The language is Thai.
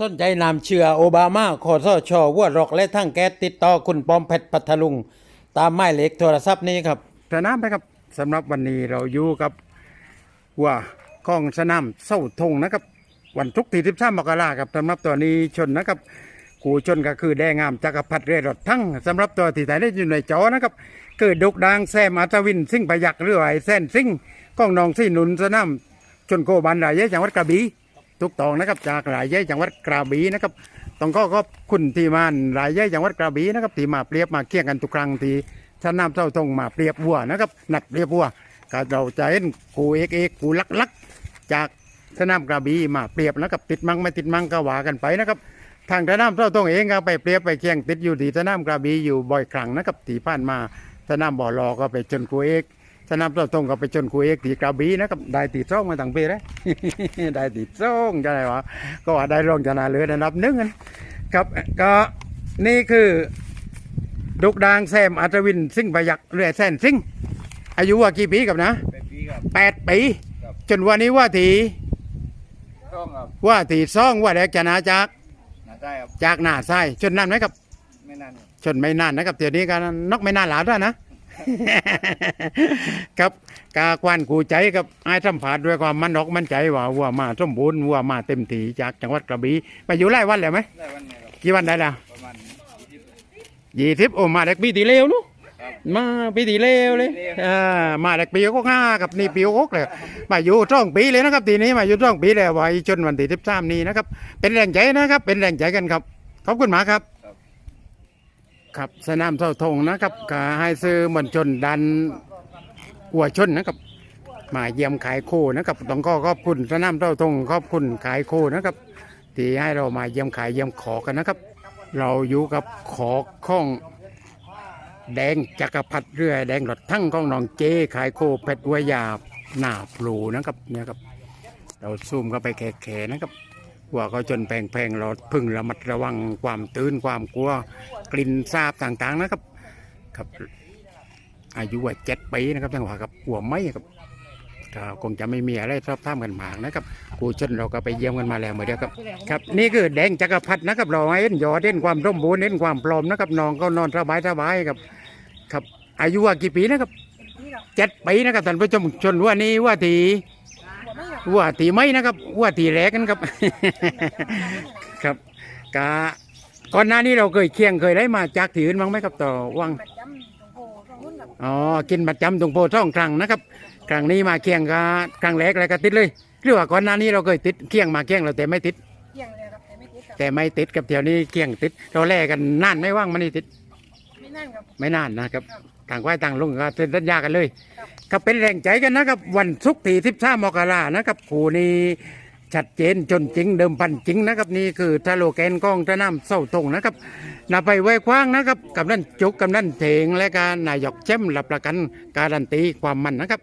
สนใจนำเชื่อโอบามาขอสชวัวรอกและทั้งแก๊สติดต่อคุณปอมเพชรพัทลุง ตามหมายเลขโทรศัพท์นี้ครับสนามไปครับสำหรับวันนี้เราอยู่กับวัวของสนามเส้าทงนะครับ วันทุกที่13มกราครับสำหรับตัวนี้ชนนะครับกูชนก็คือแดงงามจักรพรรดิเรรถทั้งสำหรับตัวที่ถ่ายได้อยู่ในจอนะครับคือดุกดางแซมอัตวินซิ่งประยักษ์หรือไอ้แซนซิ่งก้องนองซี่หนุนสนามชนโกบันรายเยจังหวัดกระบี่ ทุกตองนะครับจากหลายเย่จังหวัดกระบี่นะครับต้องก็ขอบคุณที่มานหลายเย่จังหวัดกระบี่นะครับที่มาเปรียบมาเคียงกันทุกครั้งที่ท่านน้ำเจ้าทงมาเปรียบวัวนะครับหนัดเปรียบวัวก็เราจะเห็นกูเอกเอกกูลักลักจากสนามกระบี่มาเปรียบนะครับติดมังไม่ติดมังก็ว่ากันไปนะครับทางท่านนำเจ้าทงเองก็ไปเปรียบไปเคียงติดอยู่ที่สนามกระบี่อยู่บ่อยครั้งนะครับที่ผ่านมาสนามบ่อรอก็ไปจนกูเอก สนามเจ้าทงก็ไปจนกูเอกที่กระบี่นะครับได้ตีซ่องมาตั้งปีแล้วได้ติดส่งจะได้วะก็ว่าได้รองชนะเลิศอันดับหนึ่งนะครับก็นี่คือดุกดางแซมอัตวินซิ่งประยักษ์เรือแซนซิ่งอายุว่ากี่ปีกับนะเป็นปีครับแปดปีครับจนวันนี้ว่าทีต้องครับว่าทีซ่องว่าแดกชนะจากน่าได้ครับจากหน้าไส้จนนั่นไหมครับไม่นานครับชนไม่นานนะครับเดี๋ยวนี้ก็นกไม่นานหลาด้วยนะ ครับกาควันกูใจกับไอ้สัมผัสด้วยความมันอกมั่นใจว่าวัวมาสมบูรณ์วัวมาเต็มที่จากจังหวัดกระบี่ไปอยู่ไล่วันแล้วไหมได้วันไหนครับกี่วันได้แล้วประมาณยี่สิบยี่สิบโอ้มาเด็กปีตีเลวนู้ครับมาปีตีเลวเลยปีตีเลวอ่ามาเด็กปีก็ห้ากับนี่ปีก็หกเลยมาอยู่ช่องปีเลยนะครับทีนี้มาอยู่ช่องปีแล้วไว้จนวันที่สิบสามนี้นะครับเป็นแรงใจนะครับ เป็นแรงใจกันครับขอบคุณหมากครับ ครับสนามเท่าทงนะครับก็ให้ซื้อมวลชนดันหัวชนนะครับ มาเยี่ยมขายโคนะครับต้องก็ขอบคุณสนามเท่าทงขอบคุณขายโคนะครับที่ให้เรามาเยี่ยมขายเยี่ยมขอกันนะครับ เราอยู่กับขอข้องแดงจักรพรรดิเรือแดงรถทั้งของน้องเจขายโคเพชรวัวยาหน้าปลูนะครับเนี่ยครับเราซูมเข้าไปแขๆนะครับ ว่าเขาจนแพงๆเราพึงระมัดระวังความตื่นความกลัวกลิ่นซาบต่างๆนะครับครับ อายุว่าเจ็ดปีนะครับท่านว่าครับหัวไม้ครับก็คงจะไม่มีอะไรชอบท่ามกันมากนะครับกูชนเราก็ไปเยี่ยมกันมาแล้วเมื่อเดียวครับครับ นี่คือแดงจักรพรรดินะครับเราให้เห็นยอดเห็นความร่มบูรณ์เห็นความปลอมนะครับน้องก็นอนสบายสบายครับ ครับ อายุว่ากี่ปีนะครับเจ็ดปีนะครับท่านผู้ชมชนว่านี้ว่าที ว่าตีไม่นะครับว่าตีแรกกันครับ ครับกะก่อนหน้านี้เราเคยเคียงเคยได้มาจากที่อื่นบ้างไหมครับต่อวังประจำตรงโพตรงนู้นแบบอ๋อกินประจำตรงโพท่องครั้งนะครับครั้งนี้มาเคียงกะครั้งแรกแล้วก็ติดเลยหรือว่าก่อนหน้านี้เราเคยติดเคียงมาเคียงเราแต่ไม่ติดเที่ยงเลยครับแต่ไม่ติดครับแต่ไม่ติดกับแถวนี้เคียงติด เราแลกกันนานไม่ว่างมันนี่ติด ไม่นั่นครับไม่นานนะครับต่างฝ่ายต่างลงก็เซ็นสัญญากันเลย ก็เป็นแรงใจกันนะครับ วันศุกร์ที่ทิบห้ามกรานะครับคู่นี้ชัดเจนจนจริงเดิมพันจริงนะครับนี่คือทะโลแกนก้องตะน้ำเศร้าตรงนะครับนาไปไว้คว้างนะครับกับนั่นจุกกับนั่นเถงและการนายกเจ้มรับประกันการันตีความมันนะครับ